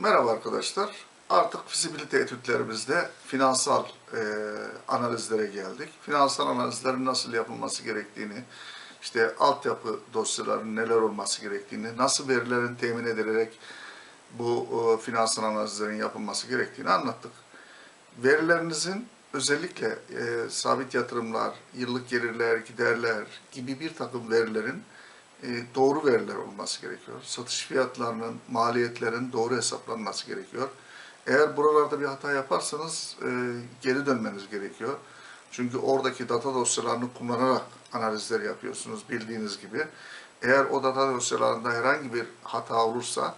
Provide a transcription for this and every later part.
Merhaba arkadaşlar. Artık fizibilite etütlerimizde finansal e, analizlere geldik. Finansal analizlerin nasıl yapılması gerektiğini, işte altyapı dosyalarının neler olması gerektiğini, nasıl verilerin temin edilerek bu e, finansal analizlerin yapılması gerektiğini anlattık. Verilerinizin özellikle e, sabit yatırımlar, yıllık gelirler, giderler gibi bir takım verilerin doğru veriler olması gerekiyor. Satış fiyatlarının, maliyetlerin doğru hesaplanması gerekiyor. Eğer buralarda bir hata yaparsanız e, geri dönmeniz gerekiyor. Çünkü oradaki data dosyalarını kullanarak analizler yapıyorsunuz bildiğiniz gibi. Eğer o data dosyalarında herhangi bir hata olursa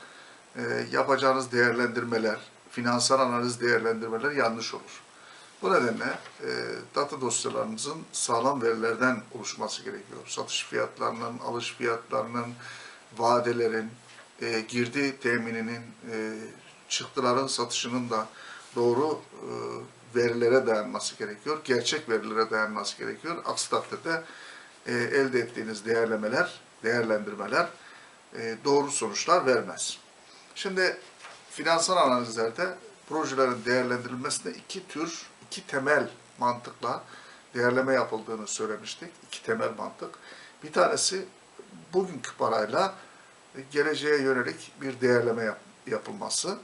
e, yapacağınız değerlendirmeler, finansal analiz değerlendirmeler yanlış olur. Bu nedenle e, data dosyalarınızın sağlam verilerden oluşması gerekiyor. Satış fiyatlarının, alış fiyatlarının, vadelerin, e, girdi temininin, e, çıktıların satışının da doğru e, verilere dayanması gerekiyor. Gerçek verilere dayanması gerekiyor. Aksi takdirde e, elde ettiğiniz değerlemeler, değerlendirmeler e, doğru sonuçlar vermez. Şimdi finansal analizlerde projelerin değerlendirilmesinde iki tür, iki temel mantıkla değerleme yapıldığını söylemiştik. İki temel mantık. Bir tanesi bugünkü parayla geleceğe yönelik bir değerleme yap- yapılması.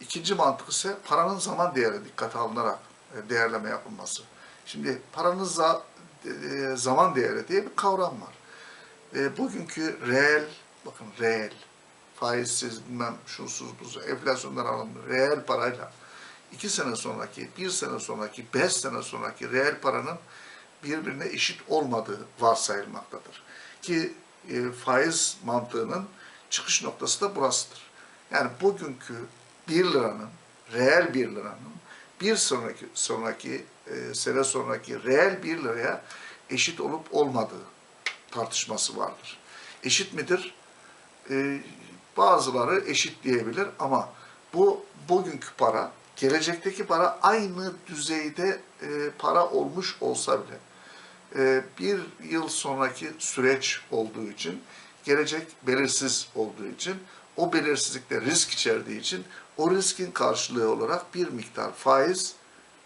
İkinci mantık ise paranın zaman değeri dikkate alınarak e, değerleme yapılması. Şimdi paranın za- e, zaman değeri diye bir kavram var. E, bugünkü reel, bakın reel, faizsiz bilmem şunsuz buzsuz, enflasyondan alınmış reel parayla iki sene sonraki, bir sene sonraki, beş sene sonraki reel paranın birbirine eşit olmadığı varsayılmaktadır. Ki e, faiz mantığının çıkış noktası da burasıdır. Yani bugünkü 1 liranın, reel 1 liranın bir sonraki sonraki e, sene sonraki reel 1 liraya eşit olup olmadığı tartışması vardır. Eşit midir? E, bazıları eşit diyebilir ama bu bugünkü para, gelecekteki para aynı düzeyde e, para olmuş olsa bile e, bir yıl sonraki süreç olduğu için, gelecek belirsiz olduğu için, o belirsizlikte risk içerdiği için o riskin karşılığı olarak bir miktar faiz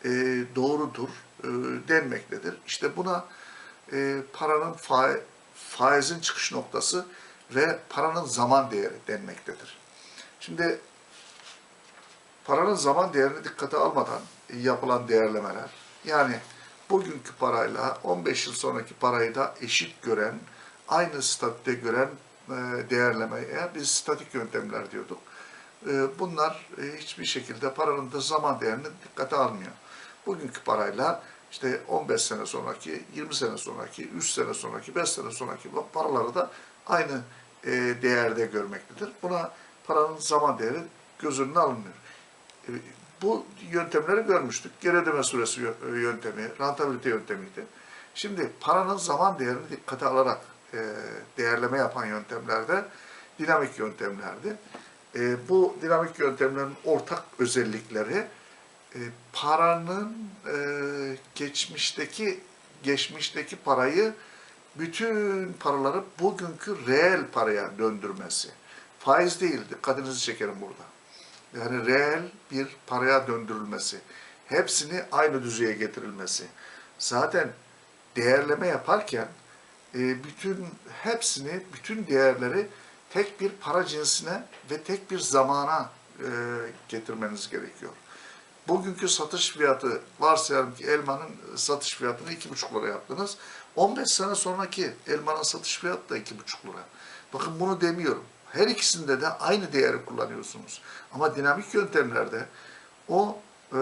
e, doğrudur e, denmektedir. İşte buna e, paranın fa- faizin çıkış noktası ve paranın zaman değeri denmektedir. Şimdi paranın zaman değerini dikkate almadan yapılan değerlemeler, yani bugünkü parayla 15 yıl sonraki parayı da eşit gören, aynı statüde gören e, değerlemeye biz statik yöntemler diyorduk. E, Bunlar e, hiçbir şekilde paranın da zaman değerini dikkate almıyor. Bugünkü parayla işte 15 sene sonraki, 20 sene sonraki, 3 sene sonraki, 5 sene sonraki paraları da aynı değerde görmektedir. Buna paranın zaman değeri göz önüne alınmıyor. E, Bu yöntemleri görmüştük. Geri ödeme süresi yö- yöntemi, rentabilite yöntemiydi. Şimdi paranın zaman değerini dikkate alarak e, değerleme yapan yöntemlerde dinamik yöntemlerdi. E, bu dinamik yöntemlerin ortak özellikleri e, paranın e, geçmişteki geçmişteki parayı bütün paraları bugünkü reel paraya döndürmesi. Faiz değil, dikkatinizi çekerim burada. Yani reel bir paraya döndürülmesi. Hepsini aynı düzeye getirilmesi. Zaten değerleme yaparken e, bütün hepsini, bütün değerleri tek bir para cinsine ve tek bir zamana e, getirmeniz gerekiyor. Bugünkü satış fiyatı varsayalım ki elmanın satış fiyatını iki buçuk lira yaptınız. 15 sene sonraki elmanın satış fiyatı da iki buçuk lira. Bakın bunu demiyorum. Her ikisinde de aynı değeri kullanıyorsunuz. Ama dinamik yöntemlerde o e,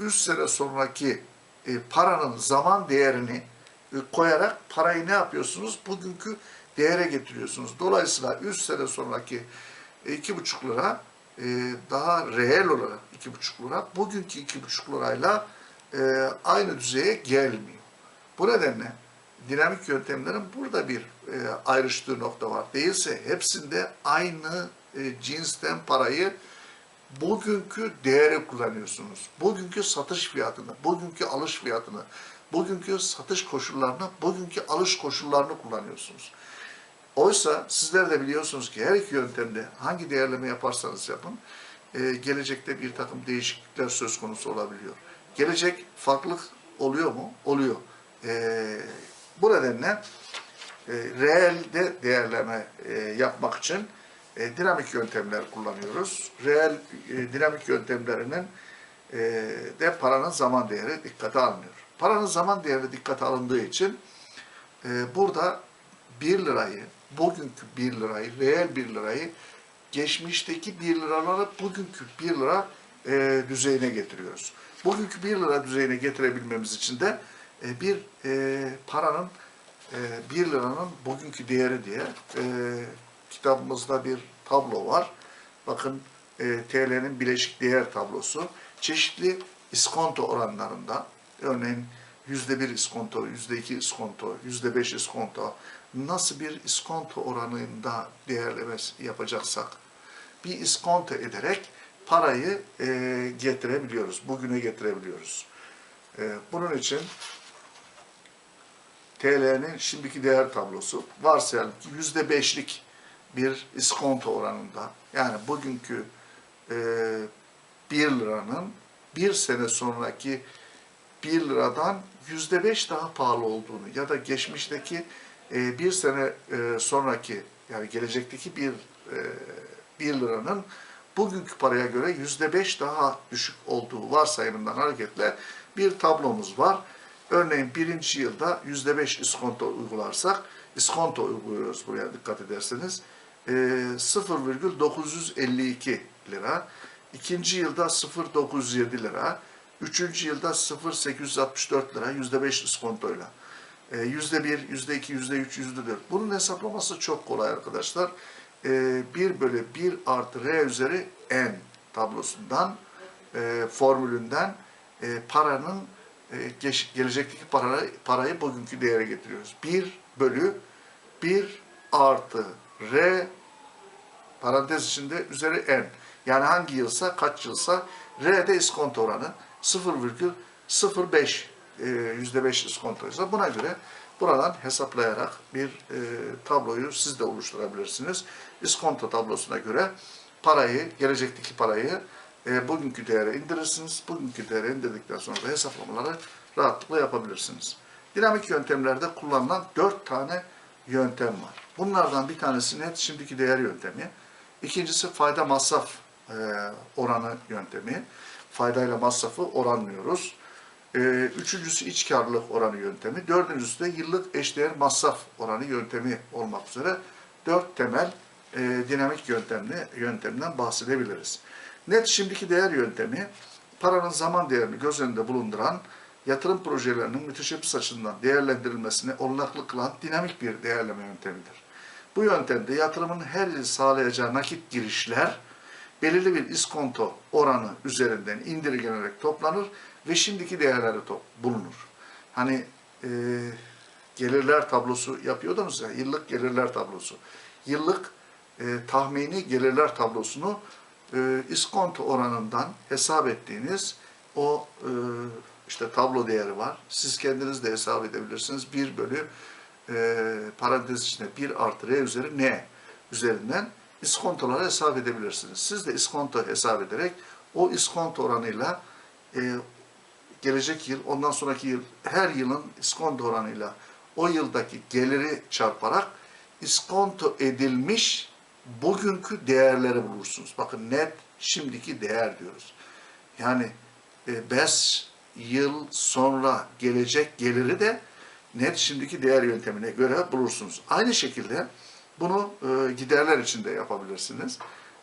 3 sene sonraki e, paranın zaman değerini e, koyarak parayı ne yapıyorsunuz? Bugünkü değere getiriyorsunuz. Dolayısıyla 3 sene sonraki e, iki buçuk lira e, daha reel olarak iki buçuk lira bugünkü iki buçuk lirayla e, aynı düzeye gelmiyor. Bu nedenle dinamik yöntemlerin burada bir e, ayrıştığı nokta var. Değilse hepsinde aynı e, cinsten parayı bugünkü değeri kullanıyorsunuz. Bugünkü satış fiyatını, bugünkü alış fiyatını, bugünkü satış koşullarını, bugünkü alış koşullarını kullanıyorsunuz. Oysa sizler de biliyorsunuz ki her iki yöntemde hangi değerleme yaparsanız yapın, e, gelecekte bir takım değişiklikler söz konusu olabiliyor. Gelecek farklılık oluyor mu? Oluyor. E, bu nedenle e, reelde değerleme e, yapmak için e, dinamik yöntemler kullanıyoruz. Reel e, dinamik yöntemlerinin e, de paranın zaman değeri dikkate alınıyor. Paranın zaman değeri dikkate alındığı için e, burada 1 lirayı, bugünkü 1 lirayı, reel 1 lirayı geçmişteki 1 liraları bugünkü 1 lira e, düzeyine getiriyoruz. Bugünkü 1 lira düzeyine getirebilmemiz için de e, bir e, paranın e, 1 liranın bugünkü değeri diye e, kitabımızda bir tablo var. Bakın e, TL'nin bileşik değer tablosu. Çeşitli iskonto oranlarında örneğin yüzde bir iskonto, yüzde iki iskonto, yüzde beş iskonto nasıl bir iskonto oranında değerleme yapacaksak bir iskonto ederek parayı e, getirebiliyoruz, bugüne getirebiliyoruz. E, bunun için TL'nin şimdiki değer tablosu varsayalım ki yüzde beşlik bir iskonto oranında yani bugünkü e, 1 liranın bir sene sonraki 1 liradan yüzde beş daha pahalı olduğunu ya da geçmişteki e, bir sene e, sonraki yani gelecekteki bir e, 1 liranın bugünkü paraya göre yüzde beş daha düşük olduğu varsayımından hareketle bir tablomuz var. Örneğin birinci yılda yüzde beş iskonto uygularsak, iskonto uyguluyoruz buraya dikkat ederseniz, e, 0,952 lira. İkinci yılda 0,907 lira. Üçüncü yılda 0,864 lira yüzde beş iskontoyla. E, Yüzde bir, yüzde iki, yüzde üç, yüzde dört. Bunun hesaplaması çok kolay arkadaşlar. E, 1 bölü 1 artı R üzeri N tablosundan, e, formülünden e, paranın geç- gelecekteki parayı, parayı bugünkü değere getiriyoruz. 1 bölü 1 artı R parantez içinde üzeri N. Yani hangi yılsa, kaç yılsa R'de iskonto oranı 0,05 e, yüzde beş iskontoysa buna göre buradan hesaplayarak bir e, tabloyu siz de oluşturabilirsiniz. İskonto tablosuna göre parayı, gelecekteki parayı e, bugünkü değere indirirsiniz. Bugünkü değere indirdikten sonra da hesaplamaları rahatlıkla yapabilirsiniz. Dinamik yöntemlerde kullanılan dört tane yöntem var. Bunlardan bir tanesi net şimdiki değer yöntemi. İkincisi fayda masraf e, oranı yöntemi. Faydayla masrafı oranlıyoruz. E, üçüncüsü iç karlılık oranı yöntemi. Dördüncüsü de yıllık eşdeğer masraf oranı yöntemi olmak üzere dört temel e, dinamik yöntemli yöntemden bahsedebiliriz. Net şimdiki değer yöntemi paranın zaman değerini göz önünde bulunduran yatırım projelerinin müteşebbis açısından değerlendirilmesine olanaklı kılan dinamik bir değerleme yöntemidir. Bu yöntemde yatırımın her yıl sağlayacağı nakit girişler belirli bir iskonto oranı üzerinden indirgenerek toplanır ve şimdiki değerleri top, bulunur. Hani e, gelirler tablosu yapıyordunuz ya, yıllık gelirler tablosu. Yıllık e, tahmini gelirler tablosunu e, iskonto oranından hesap ettiğiniz o e, işte tablo değeri var. Siz kendiniz de hesap edebilirsiniz. 1 bölü e, parantez içinde 1 artı R üzeri N üzerinden iskontoları hesap edebilirsiniz. Siz de iskonto hesap ederek o iskonto oranıyla e, gelecek yıl, ondan sonraki yıl, her yılın iskonto oranıyla o yıldaki geliri çarparak iskonto edilmiş bugünkü değerleri bulursunuz. Bakın net şimdiki değer diyoruz. Yani 5 yıl sonra gelecek geliri de net şimdiki değer yöntemine göre bulursunuz. Aynı şekilde bunu e, giderler için de yapabilirsiniz.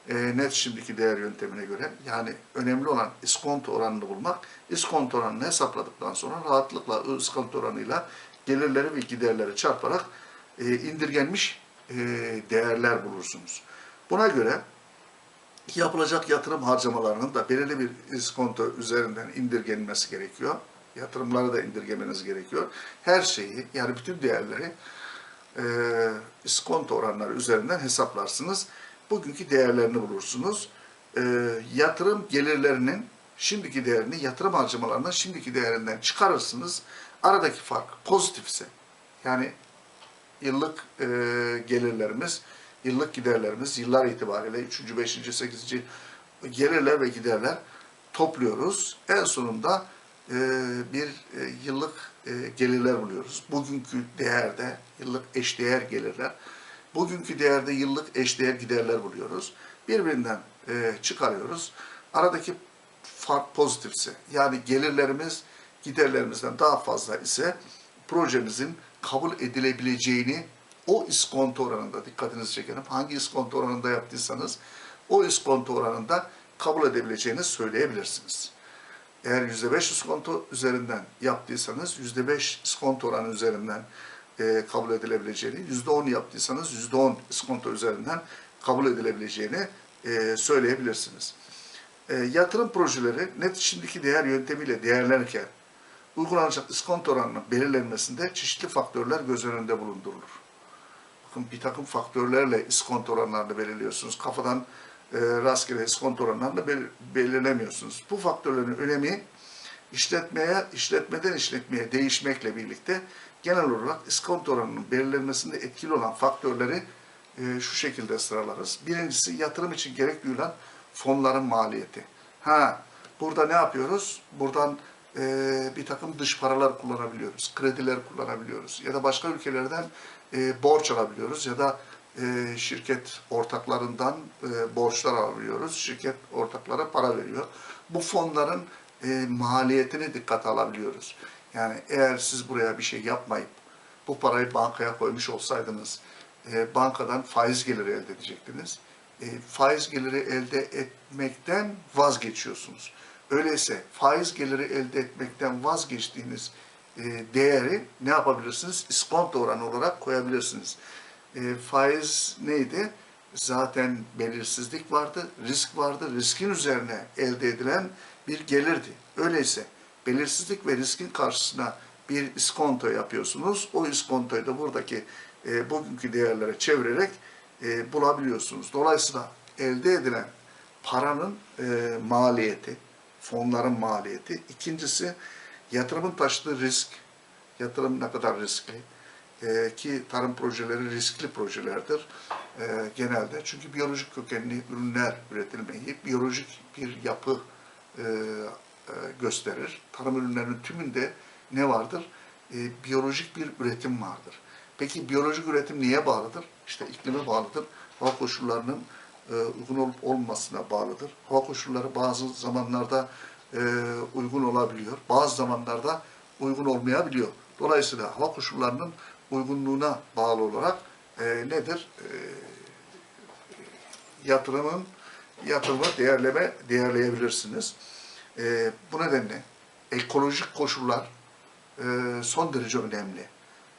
E, net şimdiki değer yöntemine göre. Yani önemli olan iskonto oranını bulmak. İskonto oranını hesapladıktan sonra rahatlıkla iskonto oranıyla gelirleri ve giderleri çarparak e, indirgenmiş e, değerler bulursunuz. Buna göre yapılacak yatırım harcamalarının da belirli bir iskonto üzerinden indirgenmesi gerekiyor. Yatırımları da indirgemeniz gerekiyor. Her şeyi yani bütün değerleri e, iskonto oranları üzerinden hesaplarsınız. Bugünkü değerlerini bulursunuz. E, yatırım gelirlerinin şimdiki değerini yatırım harcamalarının şimdiki değerinden çıkarırsınız. Aradaki fark pozitifse yani yıllık e, gelirlerimiz, yıllık giderlerimiz yıllar itibariyle 3. 5. 8. gelirler ve giderler topluyoruz. En sonunda e, bir e, yıllık e, gelirler buluyoruz. Bugünkü değerde yıllık eşdeğer gelirler. Bugünkü değerde yıllık eşdeğer giderler buluyoruz. Birbirinden e, çıkarıyoruz. Aradaki fark pozitifse yani gelirlerimiz giderlerimizden daha fazla ise projemizin kabul edilebileceğini o iskonto oranında dikkatinizi çekelim. Hangi iskonto oranında yaptıysanız o iskonto oranında kabul edebileceğini söyleyebilirsiniz. Eğer %5 iskonto üzerinden yaptıysanız %5 iskonto oranı üzerinden e, kabul edilebileceğini, %10 yaptıysanız %10 iskonto üzerinden kabul edilebileceğini e, söyleyebilirsiniz. E, yatırım projeleri net şimdiki değer yöntemiyle değerlenirken uygulanacak iskonto oranının belirlenmesinde çeşitli faktörler göz önünde bulundurulur. Bakın bir takım faktörlerle iskonto oranlarını belirliyorsunuz. Kafadan e, rastgele iskonto oranlarını bel- belirlemiyorsunuz. Bu faktörlerin önemi işletmeye, işletmeden işletmeye değişmekle birlikte genel olarak iskonto oranının belirlenmesinde etkili olan faktörleri e, şu şekilde sıralarız. Birincisi yatırım için gerek duyulan fonların maliyeti. Ha, burada ne yapıyoruz? Buradan e, bir takım dış paralar kullanabiliyoruz, krediler kullanabiliyoruz ya da başka ülkelerden e, borç alabiliyoruz ya da e, şirket ortaklarından e, borçlar alabiliyoruz. Şirket ortaklara para veriyor. Bu fonların e, maliyetini dikkate alabiliyoruz. Yani eğer siz buraya bir şey yapmayıp bu parayı bankaya koymuş olsaydınız e, bankadan faiz geliri elde edecektiniz. E, faiz geliri elde etmekten vazgeçiyorsunuz. Öyleyse faiz geliri elde etmekten vazgeçtiğiniz e, değeri ne yapabilirsiniz? İskonto oranı olarak koyabilirsiniz. E, faiz neydi? Zaten belirsizlik vardı, risk vardı. Riskin üzerine elde edilen bir gelirdi. Öyleyse belirsizlik ve riskin karşısına bir iskonto yapıyorsunuz. O iskontoyu da buradaki e, bugünkü değerlere çevirerek e, bulabiliyorsunuz. Dolayısıyla elde edilen paranın e, maliyeti, fonların maliyeti. İkincisi yatırımın taşıdığı risk. Yatırım ne kadar riskli? E, ki tarım projeleri riskli projelerdir e, genelde. Çünkü biyolojik kökenli ürünler üretilmeyi, biyolojik bir yapı e, e, gösterir. Tarım ürünlerinin tümünde ne vardır? Biyolojik bir üretim vardır. Peki biyolojik üretim niye bağlıdır? İşte iklime bağlıdır. Hava koşullarının uygun olup olmamasına bağlıdır. Hava koşulları bazı zamanlarda e, uygun olabiliyor. Bazı zamanlarda uygun olmayabiliyor. Dolayısıyla hava koşullarının uygunluğuna bağlı olarak e, nedir? E, yatırımın yatırımı değerleme değerleyebilirsiniz. E, bu nedenle ekolojik koşullar e, son derece önemli.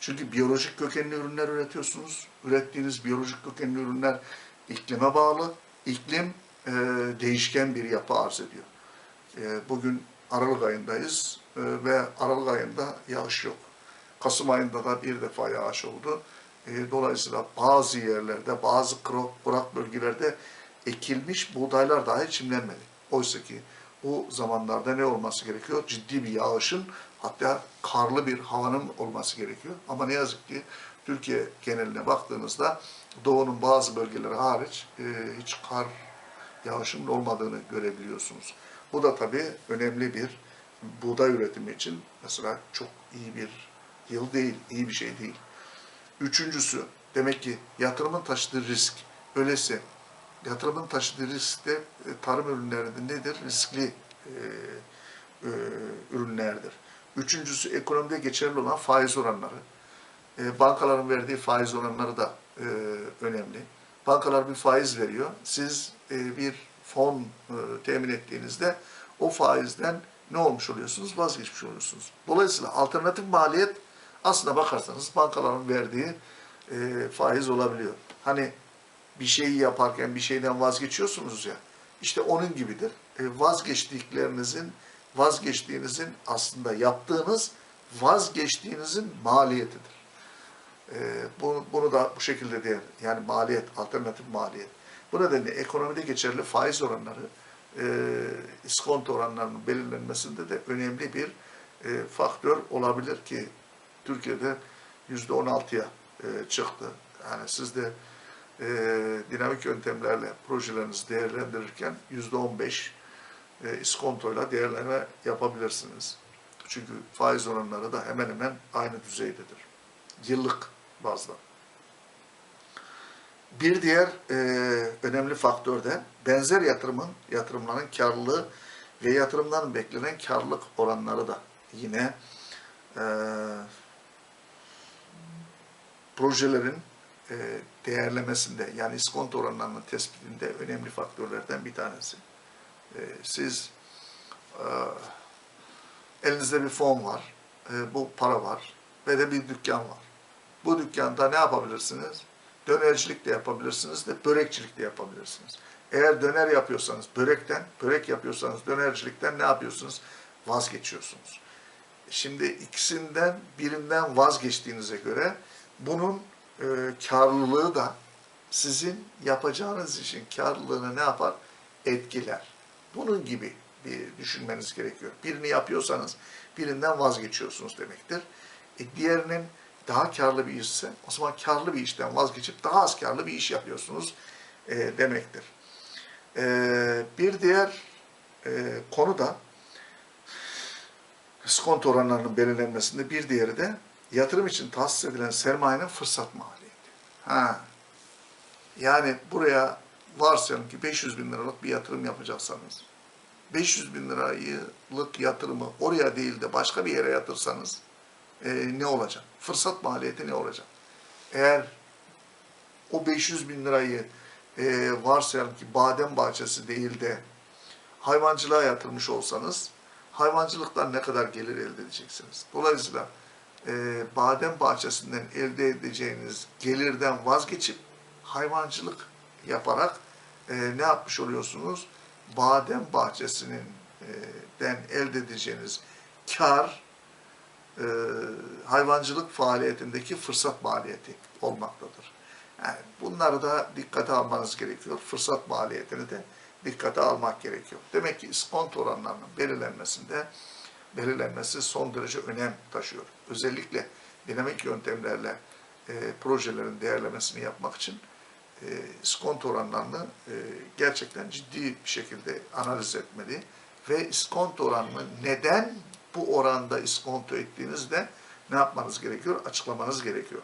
Çünkü biyolojik kökenli ürünler üretiyorsunuz. Ürettiğiniz biyolojik kökenli ürünler iklime bağlı. İklim e, değişken bir yapı arz ediyor. E, bugün Aralık ayındayız e, ve Aralık ayında yağış yok. Kasım ayında da bir defa yağış oldu. E, dolayısıyla bazı yerlerde, bazı kurak, bölgelerde ekilmiş buğdaylar dahi çimlenmedi. Oysa ki bu zamanlarda ne olması gerekiyor? Ciddi bir yağışın hatta karlı bir havanın olması gerekiyor. Ama ne yazık ki Türkiye geneline baktığınızda doğunun bazı bölgeleri hariç e, hiç kar yağışının olmadığını görebiliyorsunuz. Bu da tabii önemli bir buğday üretimi için mesela çok iyi bir yıl değil, iyi bir şey değil. Üçüncüsü, demek ki yatırımın taşıdığı risk. Öyleyse yatırımın taşıdığı risk de e, tarım ürünlerinde nedir? Riskli e, e, ürünlerdir. Üçüncüsü ekonomide geçerli olan faiz oranları. E, bankaların verdiği faiz oranları da e, önemli. Bankalar bir faiz veriyor. Siz e, bir fon e, temin ettiğinizde o faizden ne olmuş oluyorsunuz? Vazgeçmiş oluyorsunuz. Dolayısıyla alternatif maliyet aslına bakarsanız bankaların verdiği e, faiz olabiliyor. Hani bir şeyi yaparken bir şeyden vazgeçiyorsunuz ya. İşte onun gibidir. E, vazgeçtiklerinizin, vazgeçtiğinizin aslında yaptığınız vazgeçtiğinizin maliyetidir. E, bunu, bunu da bu şekilde değer. Yani maliyet, alternatif maliyet. Bu nedenle ekonomide geçerli faiz oranları, e, iskonto oranlarının belirlenmesinde de önemli bir e, faktör olabilir ki Türkiye'de yüzde on altıya e, çıktı. Yani siz de e, dinamik yöntemlerle projelerinizi değerlendirirken yüzde on beş e, iskontoyla değerlendirme yapabilirsiniz. Çünkü faiz oranları da hemen hemen aynı düzeydedir. Yıllık bazda. Bir diğer e, önemli faktör de benzer yatırımın, yatırımların karlılığı ve yatırımdan beklenen karlılık oranları da yine e, projelerin e, değerlemesinde yani iskonto oranlarının tespitinde önemli faktörlerden bir tanesi. E, siz e, elinizde bir fon var, e, bu para var ve de bir dükkan var. Bu dükkanda ne yapabilirsiniz? Dönercilik de yapabilirsiniz de börekçilik de yapabilirsiniz. Eğer döner yapıyorsanız börekten, börek yapıyorsanız dönercilikten ne yapıyorsunuz? Vazgeçiyorsunuz. Şimdi ikisinden birinden vazgeçtiğinize göre bunun e, karlılığı da sizin yapacağınız işin karlılığını ne yapar? Etkiler. Bunun gibi bir düşünmeniz gerekiyor. Birini yapıyorsanız birinden vazgeçiyorsunuz demektir. E, diğerinin daha karlı bir işse o zaman karlı bir işten vazgeçip daha az karlı bir iş yapıyorsunuz e, demektir. E, bir diğer e, konu da skonto oranlarının belirlenmesinde bir diğeri de yatırım için tahsis edilen sermayenin fırsat maliyeti. Ha. Yani buraya varsayalım ki 500 bin liralık bir yatırım yapacaksanız 500 bin liralık yatırımı oraya değil de başka bir yere yatırsanız e, ne olacak? Fırsat maliyeti ne olacak? Eğer o 500 bin lirayı e, varsayalım ki badem bahçesi değil de hayvancılığa yatırmış olsanız hayvancılıktan ne kadar gelir elde edeceksiniz? Dolayısıyla e, badem bahçesinden elde edeceğiniz gelirden vazgeçip hayvancılık yaparak e, ne yapmış oluyorsunuz? Badem bahçesinin e, den elde edeceğiniz kar e, hayvancılık faaliyetindeki fırsat maliyeti olmaktadır. Yani bunları da dikkate almanız gerekiyor. Fırsat maliyetini de dikkate almak gerekiyor. Demek ki iskonto oranlarının belirlenmesinde belirlenmesi son derece önem taşıyor. Özellikle dinamik yöntemlerle e, projelerin değerlemesini yapmak için e, iskonto oranlarını e, gerçekten ciddi bir şekilde analiz etmeli ve iskonto oranını neden bu oranda iskonto ettiğinizde ne yapmanız gerekiyor? Açıklamanız gerekiyor.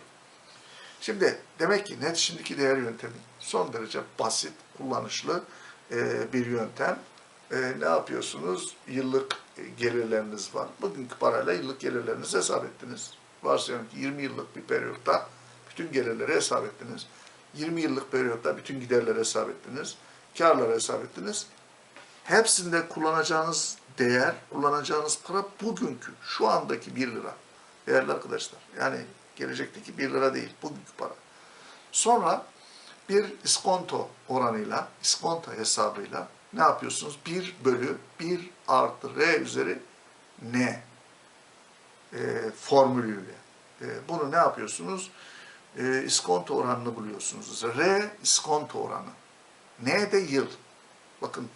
Şimdi demek ki net şimdiki değer yöntemi son derece basit, kullanışlı e, bir yöntem. E, ne yapıyorsunuz? Yıllık gelirleriniz var. Bugünkü parayla yıllık gelirlerinizi hesap ettiniz. Varsayalım ki 20 yıllık bir periyotta bütün gelirleri hesap ettiniz. 20 yıllık periyotta bütün giderleri hesap ettiniz. Karları hesap ettiniz. Hepsinde kullanacağınız değer, kullanacağınız para bugünkü, şu andaki 1 lira. Değerli arkadaşlar. Yani gelecekteki 1 lira değil, bugünkü para. Sonra bir iskonto oranıyla, iskonto hesabıyla ne yapıyorsunuz? 1 bölü 1 artı R üzeri N e, formülüyle. E, bunu ne yapıyorsunuz? E, iskonto oranını buluyorsunuz. R iskonto oranı. N de yıl. Bakın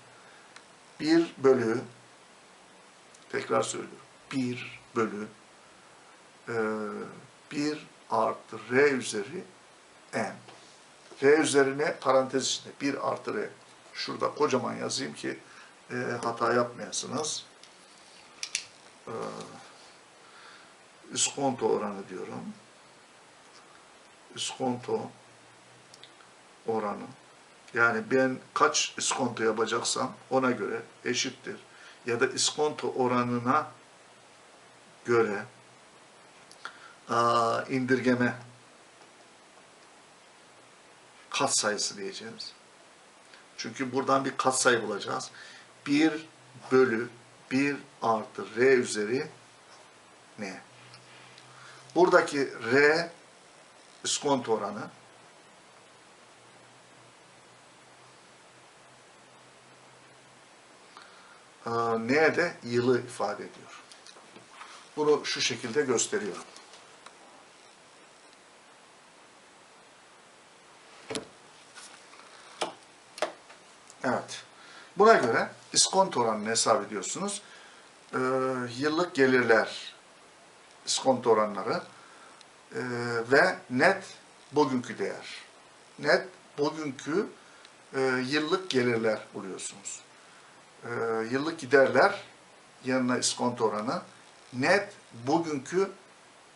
1 bölü tekrar söylüyorum. 1 bölü e, 1 artı R üzeri N. R üzerine parantez içinde 1 artı R. Şurada kocaman yazayım ki e, hata yapmayasınız. E, iskonto oranı diyorum. İskonto oranı. Yani ben kaç iskonto yapacaksam ona göre eşittir. Ya da iskonto oranına göre indirgeme kat sayısı diyeceğiz. Çünkü buradan bir kat sayı bulacağız. 1 bölü 1 artı R üzeri ne? Buradaki R iskonto oranı neye de yılı ifade ediyor. Bunu şu şekilde gösteriyorum. Evet. Buna göre iskonto oranını hesap ediyorsunuz. Ee, yıllık gelirler iskonto oranları ee, ve net bugünkü değer. Net bugünkü e, yıllık gelirler buluyorsunuz. E, yıllık giderler yanına iskonto oranı net bugünkü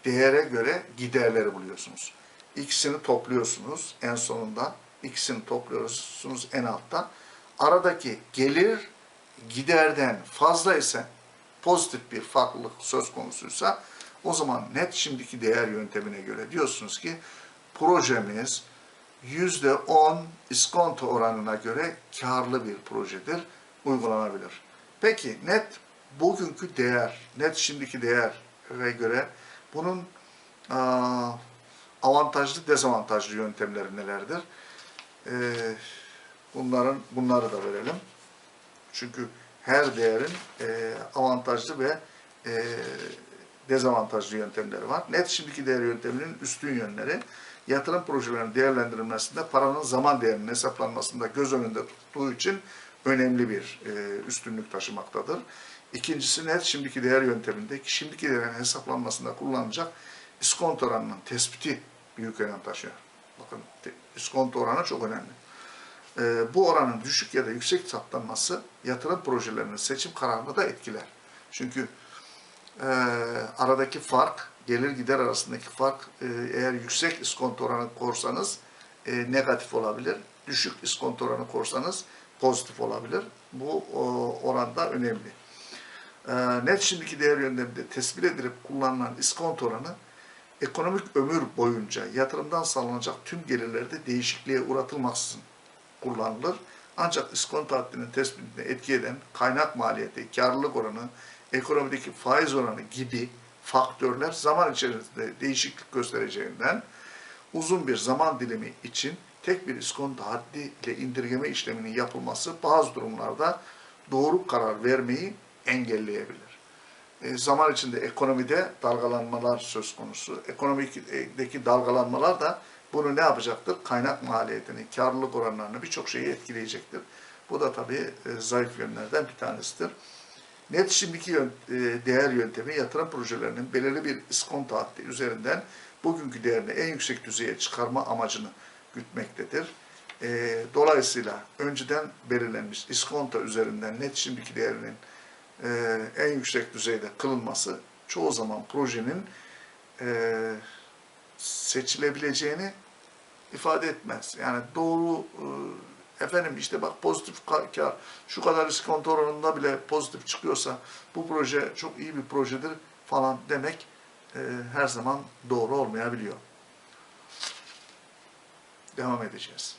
değere göre giderleri buluyorsunuz. İkisini topluyorsunuz en sonunda. ikisini topluyorsunuz en altta. Aradaki gelir giderden fazla ise pozitif bir farklılık söz konusuysa o zaman net şimdiki değer yöntemine göre diyorsunuz ki projemiz yüzde on iskonto oranına göre karlı bir projedir, uygulanabilir. Peki net bugünkü değer, net şimdiki değere göre bunun avantajlı, dezavantajlı yöntemleri nelerdir? Ee, bunların bunları da verelim. Çünkü her değerin e, avantajlı ve e, dezavantajlı yöntemleri var. Net şimdiki değer yönteminin üstün yönleri yatırım projelerinin değerlendirilmesinde paranın zaman değerinin hesaplanmasında göz önünde tuttuğu için önemli bir e, üstünlük taşımaktadır. İkincisi net şimdiki değer yönteminde şimdiki değerin hesaplanmasında kullanılacak iskonto oranının tespiti büyük önem taşıyor. Bakın iskonto oranı çok önemli. Ee, bu oranın düşük ya da yüksek saptanması yatırım projelerinin seçim kararını da etkiler. Çünkü e, aradaki fark, gelir gider arasındaki fark e, eğer yüksek iskonto oranı korsanız e, negatif olabilir. Düşük iskonto oranı korsanız pozitif olabilir. Bu o, oranda önemli. E, net şimdiki değer yönteminde tespit edilip kullanılan iskonto oranı ekonomik ömür boyunca yatırımdan sağlanacak tüm gelirlerde değişikliğe uğratılmaksızın kullanılır. Ancak iskonto haddinin tespitine etki eden kaynak maliyeti, karlılık oranı, ekonomideki faiz oranı gibi faktörler zaman içerisinde değişiklik göstereceğinden uzun bir zaman dilimi için tek bir iskonto haddi ile indirgeme işleminin yapılması bazı durumlarda doğru karar vermeyi engelleyebilir. E, zaman içinde ekonomide dalgalanmalar söz konusu. Ekonomideki dalgalanmalar da bunu ne yapacaktır? Kaynak maliyetini, karlılık oranlarını birçok şeyi etkileyecektir. Bu da tabii e, zayıf yönlerden bir tanesidir. Net şimdiki yön- e, değer yöntemi yatırım projelerinin belirli bir iskonto haddi üzerinden bugünkü değerini en yüksek düzeye çıkarma amacını gütmektedir. E, Dolayısıyla önceden belirlenmiş iskonto üzerinden net şimdiki değerinin e, en yüksek düzeyde kılınması çoğu zaman projenin e, seçilebileceğini ifade etmez. Yani doğru e, efendim işte bak pozitif ka- kar şu kadar iskonto oranında bile pozitif çıkıyorsa bu proje çok iyi bir projedir falan demek e, her zaman doğru olmayabiliyor. Devam edeceğiz.